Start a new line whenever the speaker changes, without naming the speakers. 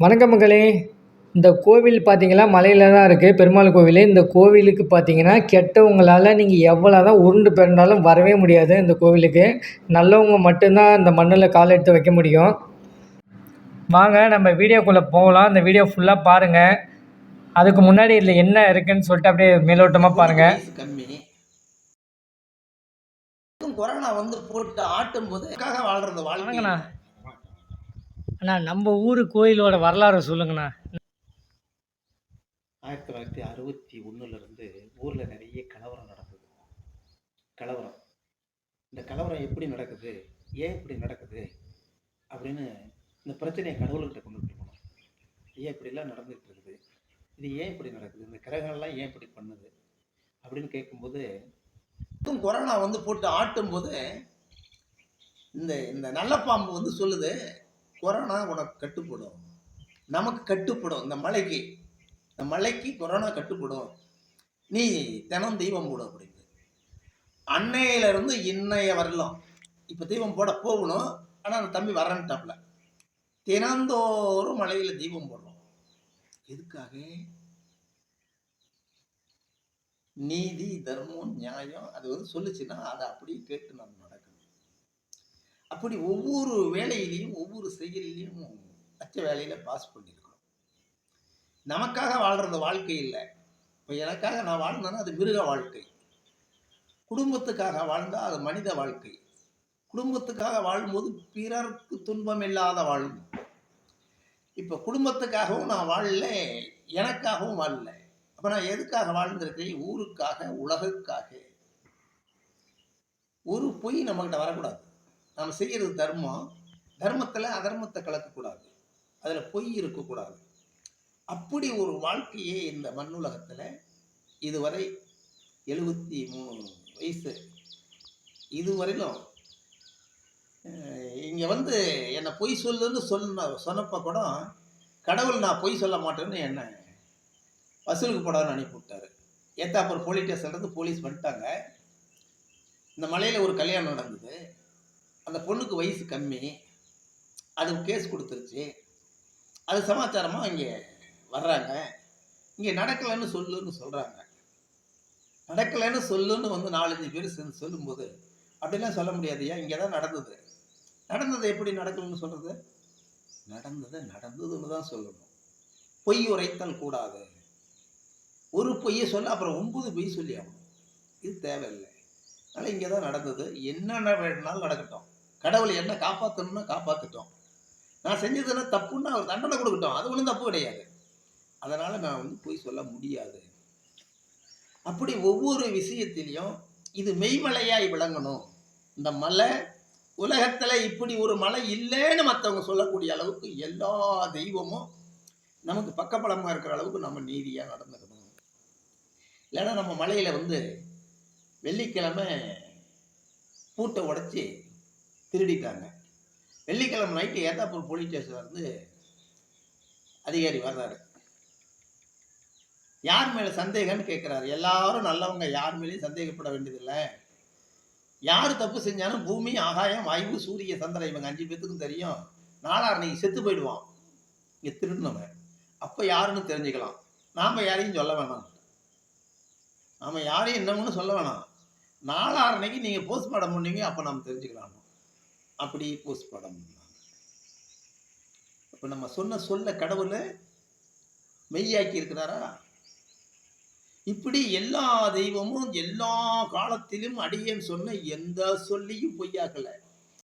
வணக்கம் மக்களே. இந்த கோவில் பார்த்தீங்கன்னா மலையில் தான் இருக்குது பெருமாள் கோவில். இந்த கோவிலுக்கு பார்த்தீங்கன்னா கெட்டவங்களால் நீங்கள் எவ்வளோ தான் உருண்டு பிறண்டாலும் வரவே முடியாது இந்த கோவிலுக்கு. நல்லவங்க மட்டும்தான் இந்த மண்ணில் கால் எடுத்து வைக்க முடியும். வாங்க நம்ம வீடியோக்குள்ளே போகலாம். இந்த வீடியோ ஃபுல்லாக பாருங்கள் அதுக்கு முன்னாடி இதில் என்ன இருக்குன்னு சொல்லிட்டு அப்படியே மேலோட்டமாக பாருங்கள்
கம்மி கொரோனா வந்து போட்டு ஆட்டும் போது வாழ்றது வாழ்க்கை
அண்ணா நம்ம ஊர் கோயிலோட வரலாறு சொல்லுங்கண்ணா.
ஆயிரத்தி தொள்ளாயிரத்தி அறுபத்தி ஒன்றுலேருந்து ஊரில் நிறைய கலவரம் நடக்குது கலவரம். இந்த கலவரம் எப்படி நடக்குது? ஏன் இப்படி நடக்குது? அப்படின்னு இந்த பிரச்சனையை கடவுள்கிட்ட கொண்டு போகணும் ஏன் இப்படிலாம் நடந்துகிட்டு இருக்குது? இது ஏன் இப்படி நடக்குது? இந்த கிரகங்கள்லாம் ஏன் இப்படி பண்ணுது? அப்படின்னு கேட்கும்போது கொரோனா வந்து போட்டு ஆட்டும் போது இந்த இந்த நல்ல பாம்பு வந்து சொல்லுது கொரோனா உனக்கு கட்டுப்படும். நமக்கு கட்டுப்படும். இந்த மலைக்கு இந்த மலைக்கு கொரோனா கட்டுப்படும். நீ தினம் தெய்வம் போடும் அப்படின்னு. அன்னையிலிருந்து இன்னைய வரலாம். இப்போ தெய்வம் போட போகணும். ஆனால் அந்த தம்பி வரன்ட்டாப்ல. தினந்தோறும் மலையில் தீபம் போடுறோம். எதுக்காக? நீதி தர்மம் நியாயம் அது வந்து சொல்லுச்சுன்னா அதை அப்படியே கேட்டு நம்ம நடக்கும் அப்படி ஒவ்வொரு வேலையிலையும் ஒவ்வொரு செயலிலையும் அச்ச வேலையில் பாஸ் பண்ணியிருக்கோம் நமக்காக வாழ்றது வாழ்க்கை இல்லை. இப்போ எனக்காக நான் வாழ்ந்தேன்னா அது மிருக வாழ்க்கை. குடும்பத்துக்காக வாழ்ந்தால் அது மனித வாழ்க்கை. குடும்பத்துக்காக வாழும்போது பிறருக்கு துன்பம் இல்லாத வாழும் இப்போ குடும்பத்துக்காகவும் நான் வாழல எனக்காகவும் வாழல. அப்போ நான் எதுக்காக வாழ்ந்திருக்கேன் ஊருக்காக உலகுக்காக. ஒரு பொய் நம்மகிட்ட வரக்கூடாது. நம்ம செய்கிறது தர்மம். தர்மத்தில் அதர்மத்தை கலக்கக்கூடாது. அதில் பொய் இருக்கக்கூடாது. அப்படி ஒரு வாழ்க்கையே இந்த மண்ணுலகத்தில் இதுவரை எழுபத்தி மூணு வயசு. இதுவரையிலும் இங்கே வந்து என்னை பொய் சொல்லுன்னு சொன்ன சொன்னப்போ கூட கடவுள் நான் பொய் சொல்ல மாட்டேன்னு என்னை வசூலுக்கு போடான்னு அனுப்பி விட்டாரு. ஏத்தாப்பூர் போலீஸ் ஸ்டேஷன்லேருந்து போலீஸ் வந்துட்டாங்க. இந்த மலையில் ஒரு கல்யாணம் நடந்தது. அந்த பொண்ணுக்கு வயசு கம்மி அது கேஸ் கொடுத்துருச்சு. அது சமாச்சாரமாக இங்கே வர்றாங்க. இங்கே நடக்கலைன்னு சொல்லுன்னு சொல்கிறாங்க நடக்கலைன்னு சொல்லுன்னு வந்து நாலஞ்சு பேர் சேர்ந்து சொல்லும்போது அப்படிலாம் சொல்ல முடியாது. ஏன்? இங்கே தான் நடந்தது. நடந்தது எப்படி நடக்கணும்னு சொல்கிறது நடந்தது நடந்ததுன்னு தான் சொல்லணும். பொய் உரைத்தல் கூடாது. ஒரு பொய்யை சொல்ல அப்புறம் ஒன்பது பொய் சொல்லி ஆகணும். இது தேவையில்லை. அதனால் இங்கே தான் நடந்தது. என்னென்ன வேணுனாலும் நடக்கட்டும். கடவுள் என்ன காப்பாற்றணும்னா காப்பாற்றிட்டோம் நான் செஞ்சதுன்னா தப்புன்னா அவர் தண்டனை கொடுக்கட்டும். அது ஒன்றும் தப்பு கிடையாது. அதனால் நான் வந்து பொய் சொல்ல முடியாது. அப்படி ஒவ்வொரு விஷயத்திலையும் இது மெய்மலையாய் விளங்கணும். இந்த மலை உலகத்தில் இப்படி ஒரு மலை இல்லைன்னு மற்றவங்க சொல்லக்கூடிய அளவுக்கு எல்லா தெய்வமும் நமக்கு பக்கபலமாக இருக்கிற அளவுக்கு நம்ம நீதியாக நடந்துக்கணும். இல்லைன்னா நம்ம மலையில் வந்து வெள்ளிக்கிழமை பூட்டை உடச்சி திருடிட்டாங்க. வெள்ளிக்கிழமை நைட்டு ஏத்தாப்பூர் போலீஸ் ஸ்டேஷன் வந்து அதிகாரி வர்றாரு. யார் மேலே சந்தேகம்னு கேட்குறாரு எல்லாரும் நல்லவங்க யார் மேலேயும் சந்தேகப்பட வேண்டியதில்லை. யார் தப்பு செஞ்சாலும் பூமி ஆகாயம் வாய்வு சூரிய சந்திரன் இவங்க அஞ்சு பேத்துக்கும் தெரியும். நாளார் நீ செத்து போயிடுவான். இங்கே திருடினவன் அப்போ யாருன்னு தெரிஞ்சுக்கலாம். நாம் யாரையும் சொல்ல வேணாம். நாம் யாரையும் என்னமுன்னு சொல்ல வேணாம். நாளாரணைக்கு நீங்கள் போஸ்ட்மார்ட்டம் பண்ணீங்க அப்போ நாம் தெரிஞ்சுக்கலாம்? அப்படி போஸ்ட்மார்ட்டம் இப்போ நம்ம சொன்ன சொல்ல கடவுளை மெய்யாக்கி இருக்கிறாரா? இப்படி எல்லா தெய்வமும் எல்லா காலத்திலும் அடியேன்னு சொன்ன எந்த சொல்லியும் பொய்யாக்கலை.